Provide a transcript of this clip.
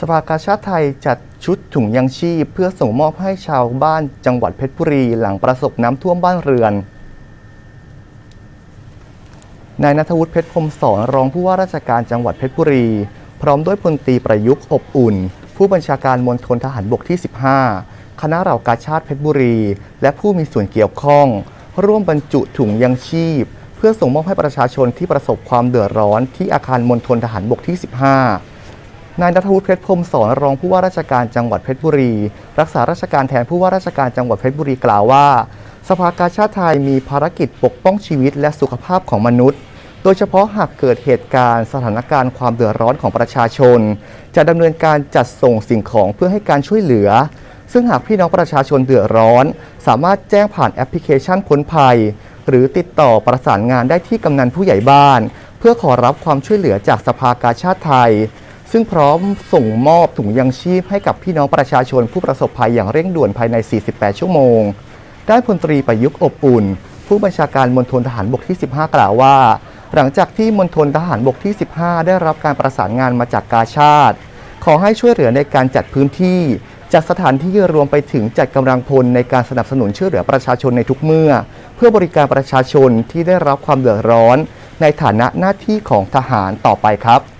สภากาชาติไทยจัดชุดถุงยังชีพ เพื่อส่งมอบให้ชาวบ้านจังหวัดเพชรบุรีหลังประสบน้ำท่วมบ้านเรือน นายนัทวุฒิเพชรพรมสอนรองผู้ว่าราชการจังหวัดเพชรบุรี พร้อมด้วยพลตรีประยุกต์อบอุ่น ผู้บัญชาการมณฑลทหารบกที่ 15 คณะเหล่ากาชาติเพชรบุรี และผู้มีส่วนเกี่ยวข้อง ร่วมบรรจุถุงยังชีพ เพื่อส่งมอบให้ประชาชนที่ประสบความเดือดร้อนที่อาคารมณฑลทหารบกที่ 15 นายนัทวุฒิเพชรพรมสอนรองผู้ว่าราชการจังหวัดเพชรบุรี รักษาราชการแทนผู้ว่าราชการจังหวัดเพชรบุรีกล่าวว่า สภากาชาติไทยมีภารกิจปกป้องชีวิตและสุขภาพของมนุษย์ โดยเฉพาะหากเกิดเหตุการณ์สถานการณ์ความเดือดร้อนของประชาชน จะดำเนินการจัดส่งสิ่งของเพื่อให้การช่วยเหลือ ซึ่งหากพี่น้องประชาชนเดือดร้อน สามารถแจ้งผ่านแอปพลิเคชันพ้นภัย หรือติดต่อประสานงานได้ที่กำนันผู้ใหญ่บ้าน เพื่อขอรับความช่วยเหลือจากสภากาชาติไทย ซึ่งพร้อมส่งมอบถุงยังชีพให้กับพี่น้องประชาชนผู้ประสบภัยอย่างเร่งด่วนภายใน 48 ชั่วโมง ด้านพลตรีประยุกต์อบอุ่น ผู้บัญชาการมณฑลทหารบกที่ 15 กล่าวว่า หลังจากที่มณฑลทหารบกที่ 15 ได้รับการประสานงานมาจากกาชาติขอให้ช่วยเหลือในการจัดพื้นที่ จัดสถานที่รวมไปถึงจัดกำลังพลในการสนับสนุนช่วยเหลือประชาชนในทุกเมื่อ เพื่อบริการประชาชนที่ได้รับความเดือดร้อน ในฐานะหน้าที่ของทหารต่อไปครับ